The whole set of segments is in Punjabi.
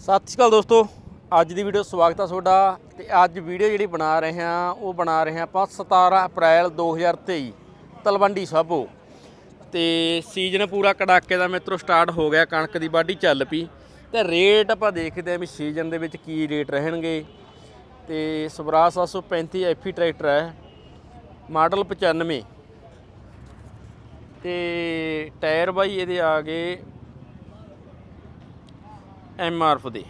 ਸਤਿ ਸ਼੍ਰੀ ਅਕਾਲ ਦੋਸਤੋ, ਅੱਜ ਦੀ ਵੀਡੀਓ ਸਵਾਗਤ ਆ ਤੁਹਾਡਾ ਤੇ ਅੱਜ ਵੀਡੀਓ ਜਿਹੜੀ ਬਣਾ ਰਹੇ ਹਾਂ, ਉਹ ਬਣਾ ਰਹੇ ਹਾਂ ਆਪਾਂ 17 ਅਪ੍ਰੈਲ 2023 ਤਲਵੰਡੀ ਸਾਬੋ। ਤੇ ਸੀਜ਼ਨ ਪੂਰਾ ਕੜਾਕੇ ਦਾ ਮਿੱਤਰੋ ਸਟਾਰਟ ਹੋ ਗਿਆ, ਕਣਕ ਦੀ ਵਾਢੀ ਚੱਲ ਪਈ। ਤੇ ਰੇਟ ਆਪਾਂ ਦੇਖਦੇ ਹਾਂ ਵੀ ਸੀਜ਼ਨ ਦੇ ਵਿੱਚ ਕੀ ਰੇਟ ਰਹਿਣਗੇ। ਤੇ ਸਵਰਾਜ 735 ਐਫੀ ਟਰੈਕਟਰ ਹੈ, ਮਾਡਲ 95 ਤੇ ਟਾਇਰ ਬਾਈ ਇਹਦੇ ਆ ਗਏ ਐਮਆਰਐਫ ਦੇ।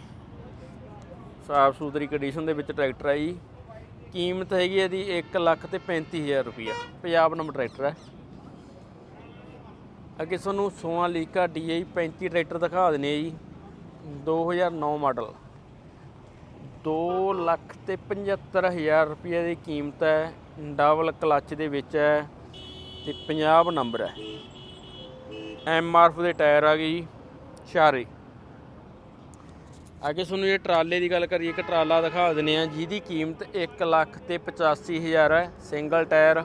ਸਾਫ਼ ਸੁਥਰੀ ਕੰਡੀਸ਼ਨ ਦੇ ਵਿੱਚ ਟਰੈਕਟਰ ਹੈ ਜੀ। ਕੀਮਤ ਹੈਗੀ ਇਹਦੀ 1 ਲੱਖ ਤੇ 35000 ਰੁਪਇਆ ਪੰਜਾਬ ਨੰਬਰ ਟਰੈਕਟਰ ਹੈ ਅੱਗੇ ਤੁਹਾਨੂੰ ਸੋਨਾਲੀਕਾ DI 35 ਟਰੈਕਟਰ ਦਿਖਾ ਦਿੰਨੇ ਆ ਜੀ। 2009 ਮਾਡਲ 2 ਲੱਖ ਤੇ 75000 ਰੁਪਏ ਦੀ ਕੀਮਤ ਹੈ। ਡਬਲ ਕਲੱਚ ਦੇ ਵਿੱਚ ਹੈ ਤੇ ਪੰਜਾਬ ਨੰਬਰ ਹੈ। ਐਮਆਰਐਫ ਦੇ ਟਾਇਰ ਆ ਗਏ ਜੀ। ਚਾਰੇ ਅੱਗੇ ਤੁਹਾਨੂੰ ਇਹ ਟਰਾਲੇ ਦੀ ਗੱਲ ਕਰੀਏ, ਇੱਕ ਟਰਾਲਾ ਦਿਖਾ ਦਿੰਨੇ ਆ ਜਿਹਦੀ ਕੀਮਤ 1 ਲੱਖ ਤੇ 85000 ਹੈ। ਸਿੰਗਲ ਟਾਇਰ,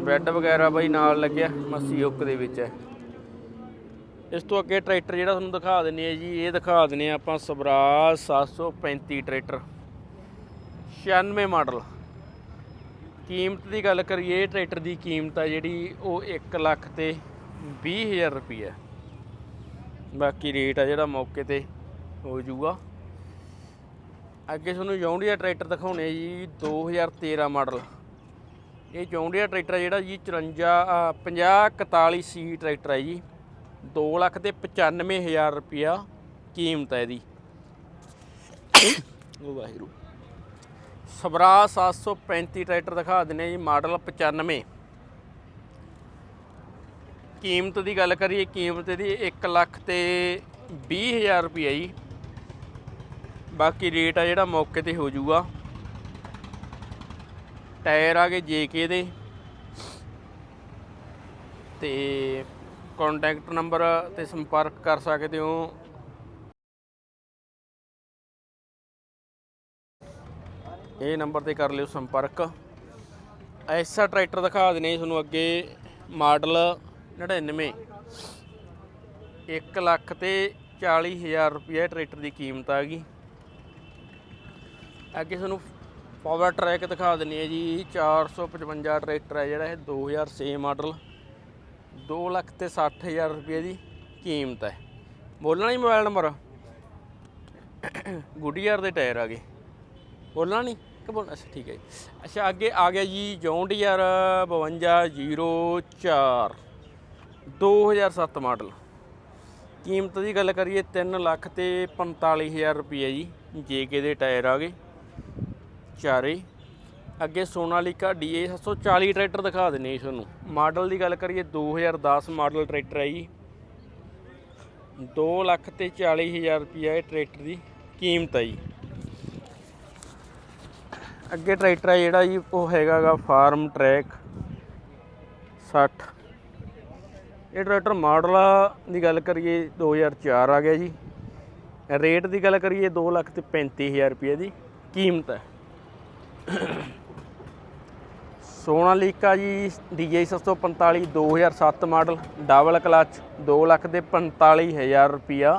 ਬੈੱਡ ਵਗੈਰਾ ਬਈ ਨਾਲ ਲੱਗਿਆ, ਮੱਸੀ ਹੁੱਕ ਦੇ ਵਿੱਚ ਹੈ। ਇਸ ਤੋਂ ਅੱਗੇ ਟਰੈਕਟਰ ਜਿਹੜਾ ਤੁਹਾਨੂੰ ਦਿਖਾ ਦਿੰਨੇ ਆ ਜੀ, ਇਹ ਦਿਖਾ ਦਿੰਨੇ ਆ ਆਪਾਂ ਸਵਰਾਜ 735 ਟਰੈਕਟਰ। 96 ਮਾਡਲ। ਕੀਮਤ ਦੀ ਗੱਲ ਕਰੀਏ ਟਰੈਕਟਰ ਦੀ ਕੀਮਤ ਆ ਜਿਹੜੀ, ਉਹ 1 ਲੱਖ ਤੇ 20000 ਰੁਪਏ ਬਾਕੀ ਰੇਟ ਆ ਜਿਹੜਾ ਮੌਕੇ ਤੇ ਹੋ ਜਾਊਗਾ। ਅੱਗੇ ਤੁਹਾਨੂੰ ਜੌਂਡੀਆ ਟਰੈਕਟਰ ਦਿਖਾਉਣੇ ਆ ਜੀ 2013 ਮਾਡਲ। ਇਹ ਜੌਂਡੀਆ ਟਰੈਕਟਰ ਜਿਹੜਾ ਜੀ 54 ਅ, 50 41 ਸੀ ਟਰੈਕਟਰ ਹੈ ਜੀ। 2 ਲੱਖ ਤੇ 95000 ਰੁਪਿਆ ਕੀਮਤ ਹੈ ਇਹਦੀ। ਉਹ ਵਾਹਿਗੁਰੂ। ਸਵਰਾਜ 735 ਟਰੈਕਟਰ ਦਿਖਾ ਦਿੰਨੇ ਜੀ ਮਾਡਲ 95 ਕੀਮਤ ਦੀ ਗੱਲ ਕਰੀਏ ਕੀਮਤ ਇਹਦੀ 1 ਲੱਖ ਤੇ 20000 ਰੁਪਏ ਜੀ। ਬਾਕੀ ਰੇਟ ਆ ਜਿਹੜਾ ਮੌਕੇ ਤੇ ਹੋ ਜਾਊਗਾ। ਟਾਇਰ ਆ ਗਏ ਜੇਕੇ ਦੇ। ਤੇ ਕੰਟੈਕਟ ਨੰਬਰ ਤੇ ਸੰਪਰਕ ਕਰ ਸਕਦੇ ਹੋ। ਇਹ ਨੰਬਰ ਤੇ ਕਰ ਲਿਓ ਸੰਪਰਕ। ਐਸਾ ਟਰੈਕਟਰ ਦਿਖਾ ਦਿੰਨੇ ਤੁਹਾਨੂੰ ਅੱਗੇ। ਮਾਡਲ 99 1 ਲੱਖ ਤੇ 40000 ਰੁਪਏ ਟਰੈਕਟਰ ਦੀ ਕੀਮਤ ਆ ਗਈ। ਅੱਗੇ ਤੁਹਾਨੂੰ ਪਾਵਰ ਟਰੈਕ ਦਿਖਾ ਦਿੰਨੀ ਹੈ ਜੀ 455 ਟਰੈਕਟਰ ਹੈ ਜਿਹੜਾ ਇਹ 2006 ਮਾਡਲ 2 ਲੱਖ ਤੇ 60000 ਰੁਪਏ ਦੀ ਕੀਮਤ ਹੈ। ਬੋਲਣਾ ਨਹੀਂ ਮੋਬਾਈਲ ਨੰਬਰ ਗੁੱਡੀਅਰ ਦੇ ਟਾਇਰ ਆ ਗਏ। ਬੋਲਣਾ ਨਹੀਂ? ਕਿ ਬੋਲਣਾ? ਅੱਛਾ, ਠੀਕ ਹੈ ਜੀ। ਅੱਛਾ, ਅੱਗੇ ਆ ਗਿਆ ਜੀ ਜੌਂਡੀਅਰ 5204 2007 ਮਾਡਲ ਕੀਮਤ ਦੀ ਗੱਲ ਕਰੀਏ 3 ਲੱਖ ਤੇ 45000 ਰੁਪਏ ਜੀ, ਜੇਕੇ ਦੇ ਟਾਇਰ ਆ ਗਏ। ਚਾਰੇ। ਅੱਗੇ ਸੋਨਾਲੀਕਾ DA 740 ਟਰੈਕਟਰ ਦਿਖਾ ਦਿੰਨੇ ਤੁਹਾਨੂੰ। ਮਾਡਲ ਦੀ ਗੱਲ ਕਰੀਏ 2010 ਮਾਡਲ ਟਰੈਕਟਰ ਹੈ ਜੀ। 2 ਲੱਖ ਤੇ 40000 ਰੁਪਏ ਇਹ ਟਰੈਕਟਰ ਦੀ ਕੀਮਤ ਹੈ ਜੀ। ਅੱਗੇ ਟਰੈਕਟਰ ਹੈ ਜਿਹੜਾ ਜੀ, ਉਹ ਹੈਗਾਗਾ ਫਾਰਮ ਟਰੈਕ 60 ਇਹ ਟਰੈਕਟਰ ਮਾਡਲ ਦੀ ਗੱਲ ਕਰੀਏ 2004 ਆ ਗਿਆ ਜੀ। ਰੇਟ ਦੀ ਗੱਲ ਕਰੀਏ 2 ਲੱਖ ਤੇ 35000 ਰੁਪਏ ਦੀ ਕੀਮਤ ਹੈ। ਸੋਨਾਲੀਕਾ ਜੀ DJ 745 2007 model, double clutch 2 lakh ਦੇ 45000 ਰੁਪਿਆ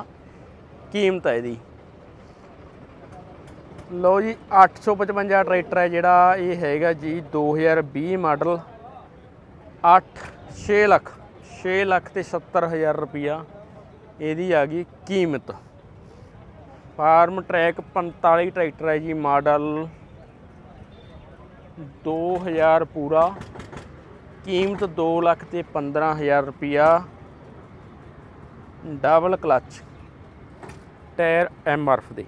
ਕੀਮਤ ਹੈ ਇਹਦੀ। ਲਓ ਜੀ 855 ਟਰੈਕਟਰ ਹੈ ਜਿਹੜਾ ਇਹ ਹੈਗਾ ਜੀ 2020 ਮਾਡਲ। 8 6 ਲੱਖ 6 ਲੱਖ ਤੇ 70000 ਰੁਪਿਆ ਇਹਦੀ ਆ ਗਈ ਕੀਮਤ। ਫਾਰਮ ਟਰੈਕ 45 ਟਰੈਕਟਰ ਹੈ ਜੀ, ਮਾਡਲ 2000 ਪੂਰਾ, ਕੀਮਤ 2 ਲੱਖ ਤੇ 15000 ਰੁਪਿਆ ਡਬਲ ਕਲਚ ਟਾਇਰ ਐਮਆਰਐਫ ਦੇ।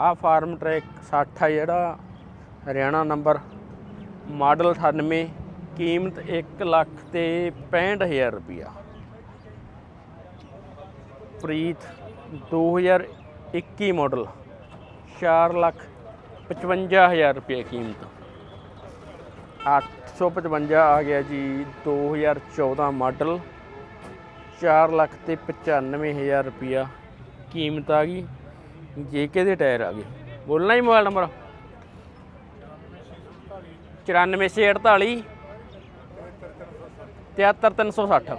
ਆ ਫਾਰਮ ਟਰੈਕ 60 ਆ ਜਿਹੜਾ, ਹਰਿਆਣਾ ਨੰਬਰ ਮਾਡਲ 98 ਕੀਮਤ 1 ਲੱਖ ਤੇ 65000 ਰੁਪਿਆ ਪ੍ਰੀਤ 2021 ਮਾਡਲ 4 ਲੱਖ 55000 ਰੁਪਏ ਕੀਮਤ। 855 ਆ ਗਿਆ ਜੀ 2014 ਮਾਡਲ। 4 ਲੱਖ ਤੇ 95000 ਰੁਪਿਆ ਕੀਮਤ ਆ ਗਈ। ਜੇਕੇ ਦੇ ਟਾਇਰ ਆ ਗਏ। ਬੋਲਣਾ ਹੀ ਮੋਬਾਈਲ ਨੰਬਰ? 94648 73360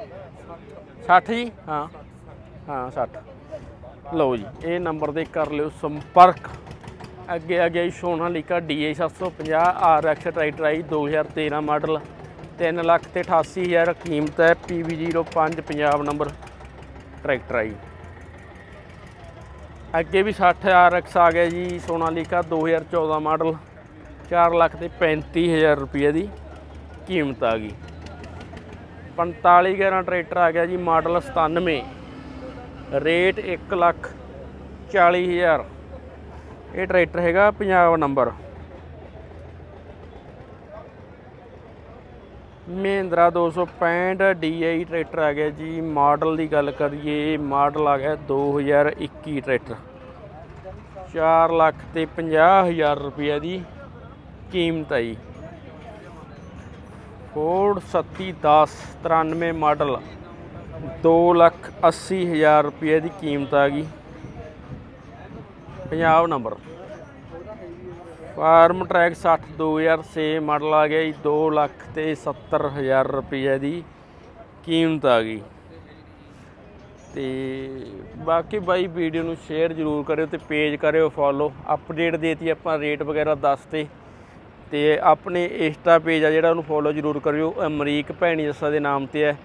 60 ਜੀ? ਹਾਂ। ਹਾਂ 60 ਲਓ ਜੀ, ਇਹ ਨੰਬਰ ਤੇ ਕਰ ਲਿਓ ਸੰਪਰਕ। ਅੱਗੇ ਆ ਗਿਆ ਜੀ ਸੋਨਾਲੀਕਾ DA 750 RX ਟਰੈਕਟਰ ਆਈ 2013 ਮਾਡਲ 3 ਲੱਖ ਤੇ 88000 ਕੀਮਤ ਹੈ PV05 ਪੰਜਾਬ ਨੰਬਰ ਟਰੈਕਟਰ ਆਈ ਅੱਗੇ ਵੀ 60 RX ਆ ਗਿਆ ਜੀ ਸੋਨਾਲੀਕਾ 2014 ਮਾਡਲ 4 ਲੱਖ ਤੇ 35000 ਰੁਪਏ ਦੀ ਕੀਮਤ ਆ ਗਈ। 45 11 ਟਰੈਕਟਰ ਆ ਗਿਆ ਜੀ ਮਾਡਲ 97 ਰੇਟ 1 ਲੱਖ 40000 ਇਹ ਟਰੈਕਟਰ ਹੈਗਾ Punjab number. Mahindra 265 DI tractor ਆ ਗਿਆ ਜੀ। ਮਾਡਲ ਦੀ ਗੱਲ ਕਰੀਏ, ਮਾਡਲ ਆ ਗਿਆ 2021 ਟਰੈਕਟਰ। 4 ਲੱਖ ਤੇ 50000 ਰੁਪਏ ਦੀ ਕੀਮਤ ਹੈ ਜੀ। ਫੋਰਡ 3710 93 ਮਾਡਲ 2 ਲੱਖ 80 ਹਜ਼ਾਰ ਰੁਪਏ ਦੀ ਕੀਮਤ ਆ ਗਈ। Punjab number. Farm track 60 2006 model ਆ ਗਿਆ ਜੀ 2 ਲੱਖ ਤੇ 70 ਹਜ਼ਾਰ ਰੁਪਏ ਦੀ ਕੀਮਤ ਆ ਗਈ। ਤੇ ਬਾਕੀ ਬਾਈ ਵੀਡੀਓ ਨੂੰ ਸ਼ੇਅਰ ਜ਼ਰੂਰ ਕਰਿਓ ਤੇ ਪੇਜ ਕਰਿਓ ਫੋਲੋ ਅਪਡੇਟ ਦੇਤੀ ਆਪਾਂ ਰੇਟ ਵਗੈਰਾ ਦੱਸਤੇ ਤੇ। ਆਪਣੇ ਇੰਸਟਾ ਪੇਜ ਆ ਜਿਹੜਾ ਉਹਨੂੰ ਫੋਲੋ ਜ਼ਰੂਰ ਕਰਿਓ, ਅਮਰੀਕ ਭੈਣੀ ਜੱਸਾ ਦੇ ਨਾਮ ਤੇ ਹੈ।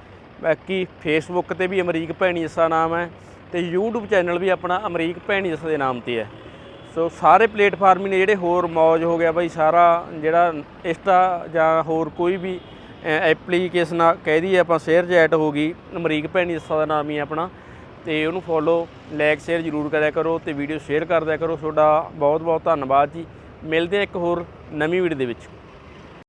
ਬਾਕੀ ਫੇਸਬੁੱਕ ਤੇ ਵੀ ਅਮਰੀਕ ਭੈਣੀ ਜੱਸਾ ਨਾਮ ਹੈ। ਤੇ YouTube ਚੈਨਲ ਵੀ ਆਪਣਾ ਅਮਰੀਕ ਭੈਣੀ ਜੱਸਾ ਦੇ ਨਾਮ ਤੇ ਹੈ। ਸੋ ਸਾਰੇ ਪਲੇਟਫਾਰਮ ਨੇ ਜਿਹੜੇ ਹੋਰ ਮੌਜ ਹੋ ਗਿਆ ਬਾਈ, ਸਾਰਾ ਜਿਹੜਾ ਇੰਸਟਾ ਜਾਂ ਹੋਰ ਕੋਈ ਵੀ ਐਪਲੀਕੇਸ਼ਨ ਕਹਿ ਦਈਏ ਆਪਾਂ ਸ਼ੇਅਰ ਚੈਟ ਹੋ ਗਈ, ਅਮਰੀਕ ਭੈਣੀ ਜੱਸਾ ਦਾ ਨਾਮ ਹੀ ਹੈ ਆਪਣਾ। ਤੇ ਉਹਨੂੰ ਫੋਲੋ ਲਾਈਕ ਸ਼ੇਅਰ ਜ਼ਰੂਰ ਕਰਿਆ ਕਰੋ ਤੇ ਵੀਡੀਓ ਸ਼ੇਅਰ ਕਰ ਦਿਆ ਕਰੋ। ਤੁਹਾਡਾ ਬਹੁਤ ਬਹੁਤ ਧੰਨਵਾਦ ਜੀ। ਮਿਲਦੇ ਆ ਇੱਕ ਹੋਰ ਨਵੀਂ ਵੀਡੀਓ ਦੇ ਵਿੱਚ।